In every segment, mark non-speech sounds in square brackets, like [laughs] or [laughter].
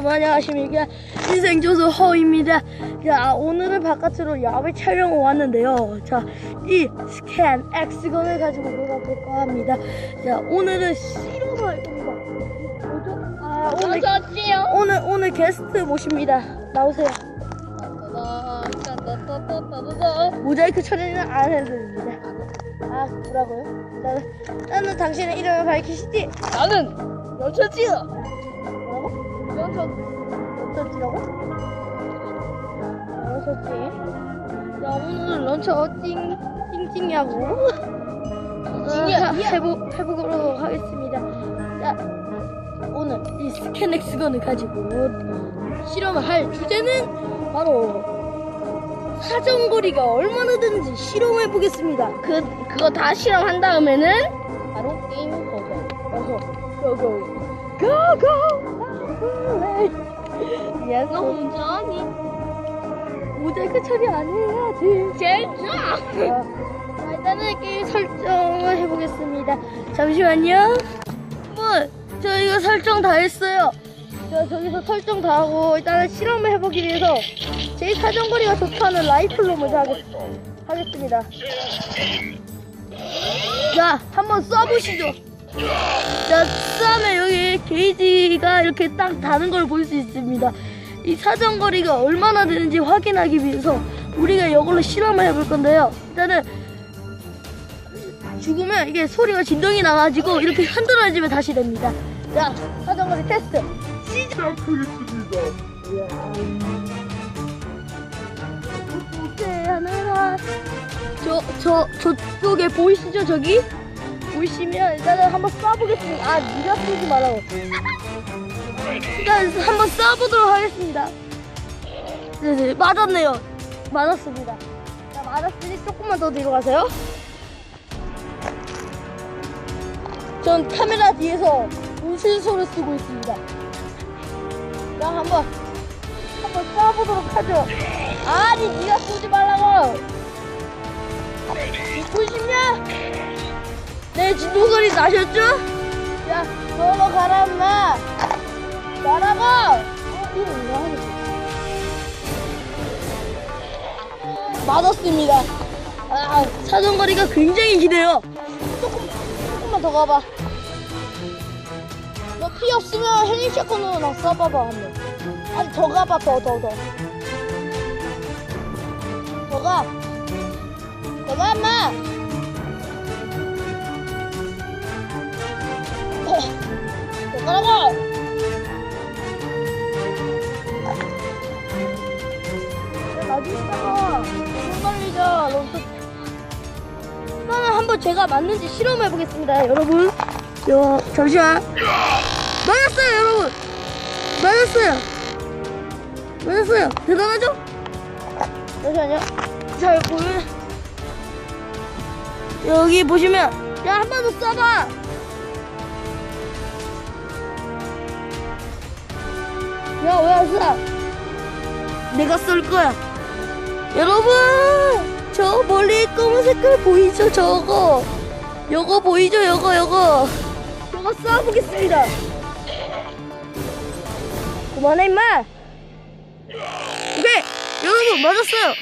여러분 안녕하십니까 인생조수 허입니다 자 오늘은 바깥으로 야외 촬영을 왔는데요 자이 스캔 X건을 가지고 놀아볼까 합니다 자 오늘은 실험을 할 겁니다? 아 오늘. 오늘 오늘 게스트 모십니다 나오세요 모자이크 처리는 안 해도 됩니다 아 뭐라고요? 나는, 나는 당신의 이름을 밝히시지 나는 연천지요. 연천. 런처지라고? 런처지. 야 오늘 런처 찡 찡찡이하고 찡이야, 어, 찡이야. 해보 해보도록 하겠습니다. 자 오늘 이 스캔엑 스건을 가지고 실험을 할 주제는 바로 사정거리가 얼마나 되는지 실험해 보겠습니다. 그 그거 다 실험한 다음에는 바로 게임 버전. 어서 고고 고고 예, 너 운전이 모자이크 처리 안 해야지. 제일 좋아. 자, 일단은 게임 설정을 해보겠습니다. 잠시만요. 뭐, 저 이거 설정 다 했어요. 저 저기서 설정 다 하고 일단은 실험을 해보기 위해서 제일 사정거리가 좋다는 라이플로 먼저 하겠, 하겠습니다. 자, 한번 쏴보시죠. 자, 쏴면 여기 게이지가 이렇게 딱 다는 걸 볼 수 있습니다. 이 사정거리가 얼마나 되는지 확인하기 위해서 우리가 이걸로 실험을 해볼 건데요. 일단은 죽으면 이게 소리가 진동이 나가지고 이렇게 흔들어지면 다시 됩니다. 자, 사정거리 테스트 시작하겠습니다. 어떻게 하느라 저, 저, 저쪽에 보이시죠, 저기? 보이시면 일단은 한번 쏴보겠습니다. 아, 니가 쏘지 말라고. 일단 한번 쏴보도록 하겠습니다. 네네, 맞았네요. 맞았습니다. 자, 맞았으니 조금만 더 뒤로 가세요. 전 카메라 뒤에서 무신소를 쓰고 있습니다. 자, 한번, 한번 쏴보도록 하죠. 아니, 니가 쏘지 말라고! 싶냐? 내 진동 소리 나셨죠? 야, 너로 가라, 왜 하겠어? 맞았습니다. 아, 사정거리가 굉장히 기네요. 조금, 조금만 더 가봐. 너 피 없으면 헬리샷건으로 나 쏴봐봐, 한 번. 아니, 더 가봐, 더, 더, 더. 더 가. 더 가, 인마! 한번 제가 맞는지 실험해 보겠습니다 여러분. 요 잠시만. 맞았어요 여러분. 맞았어요. 맞았어요. 대단하죠? 잠시만요. 잘 보면 여기 보시면 야 한 번 더 쏴봐. 야왜안 쏴? 내가 쏠 거야. 여러분, 저 멀리 검은 색깔 보이죠? 저거. 요거 보이죠? 요거, 요거. 요거 쏴보겠습니다. 그만해, 임마. 오케이. 여러분, 맞았어요.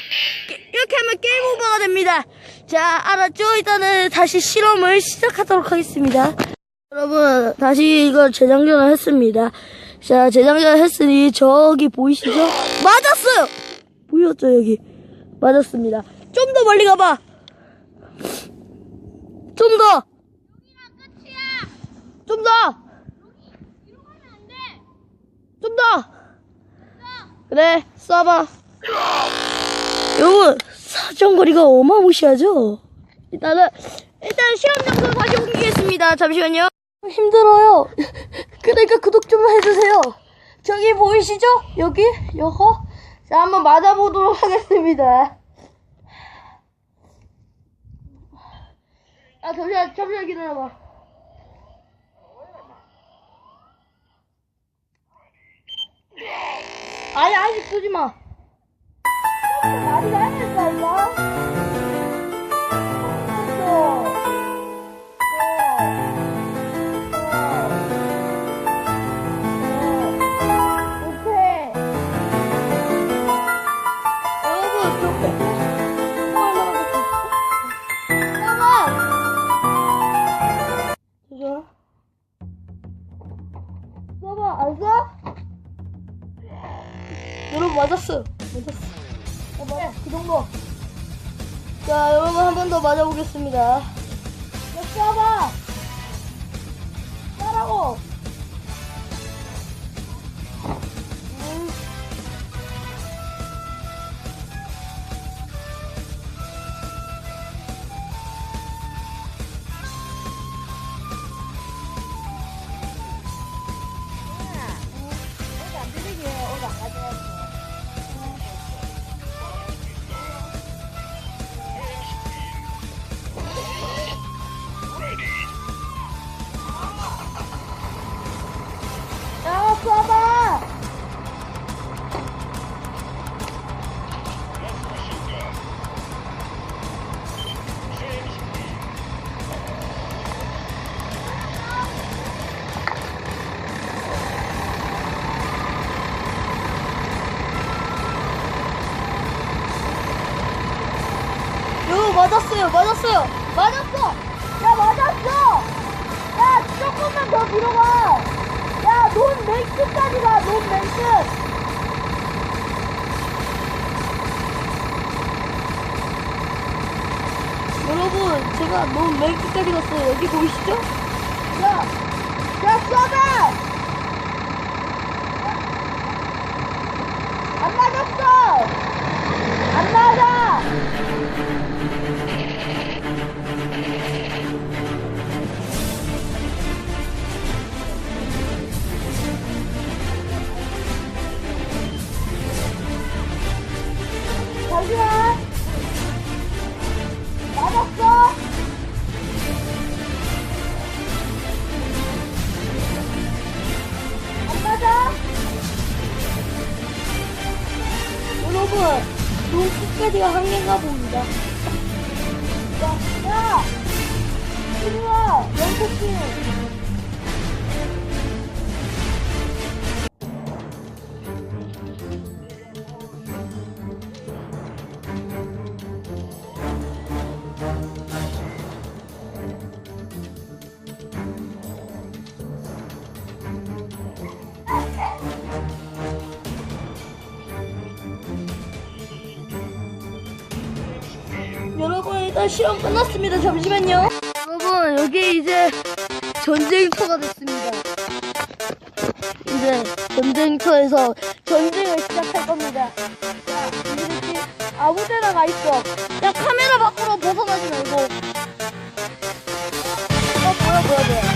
게- 이렇게 하면 게임 오버가 됩니다. 자, 알았죠? 일단은 다시 실험을 시작하도록 하겠습니다. 여러분, 다시 이거 재장전을 했습니다. 자, 재장전을 했으니 저기 보이시죠? 맞았어요! 보였죠, 여기? 맞았습니다. 좀 더 멀리 가봐! 좀 더! 좀 더! 좀 더! 그래, 쏴봐. 여러분, 사정거리가 어마무시하죠? 일단은, 일단 시험 장소 다시 옮기겠습니다. 잠시만요. 힘들어요. [laughs] 그러니까 구독 좀 해주세요. 저기 보이시죠? 여기? 요거? 자, 한번 맞아보도록 하겠습니다. 아, 잠시만, 잠시만 기다려봐. 아니, 아직 쏘지 마. 말이 나야겠다, 임마. 맞 맞았어요, 맞았어요! 맞았어! 야, 맞았어! 야, 조금만 더 뒤로 가! 야, 논 맹스까지 가, 논 맹스! 여러분, 제가 논 맹스까지 갔어요. 여기 보이시죠? 야, 야, 쏴봐! 눈 끝까지가 한계인가 봅니다. 야, 야! 이리 와! 연속팀! 일단 시험 끝났습니다. 잠시만요. 여러분 여기 이제 전쟁터가 됐습니다. 이제 전쟁터에서 전쟁을 시작할 겁니다. 야, 이렇게 아무 데나 가 있어. 야 카메라 밖으로 벗어나지 말고. 어 뭐야 뭐야 뭐야.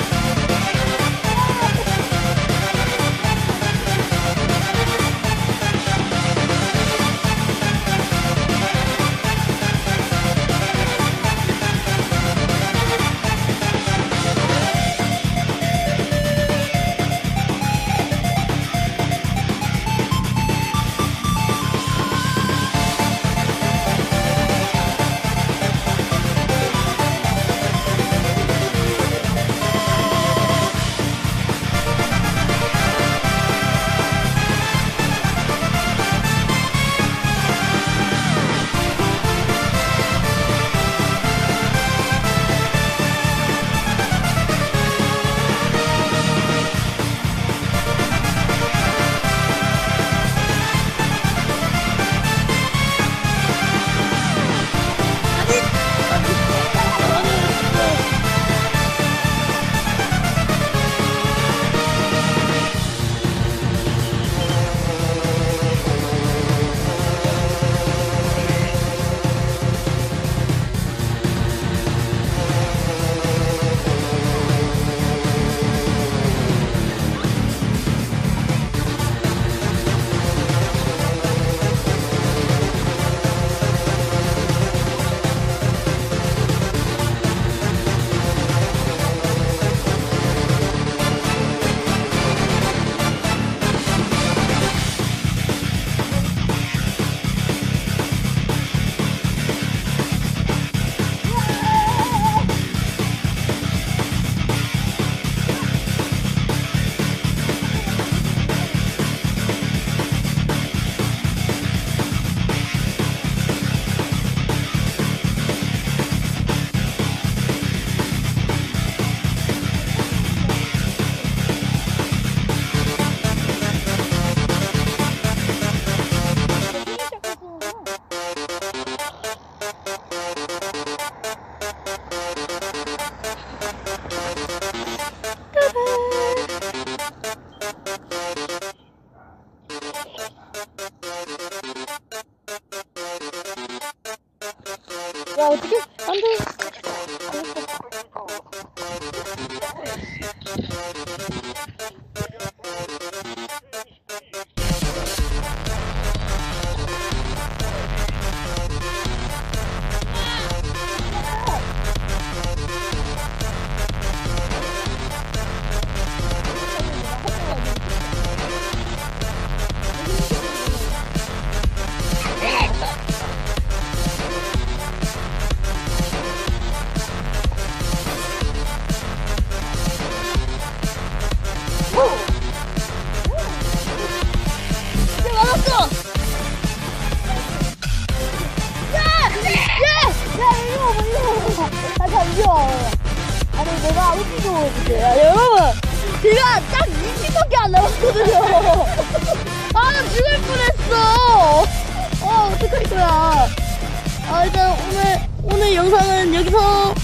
Well, because 내가 웃고 그때 아, 여러분 제가 딱 20밖에 안 남았거든요. [laughs] 아 죽을 뻔했어. 아 어떡할 거야. 아 일단 오늘 오늘 영상은 여기서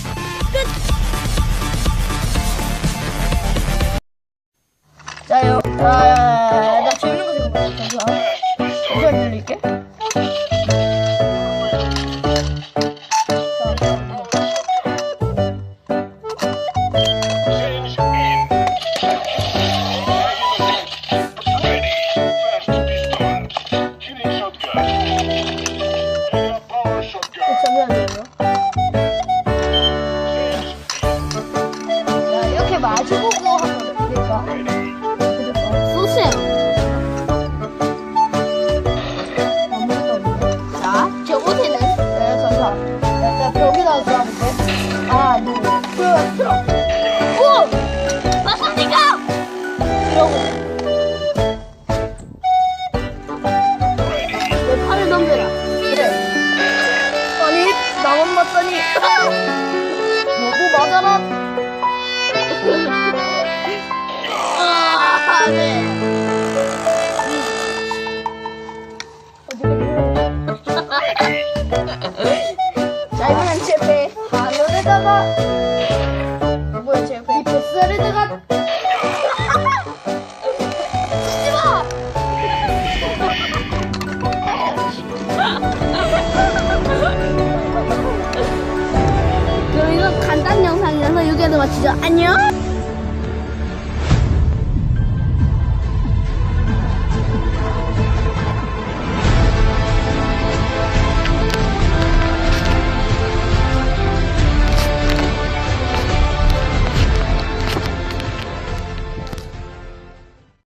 ど 진짜 안녕.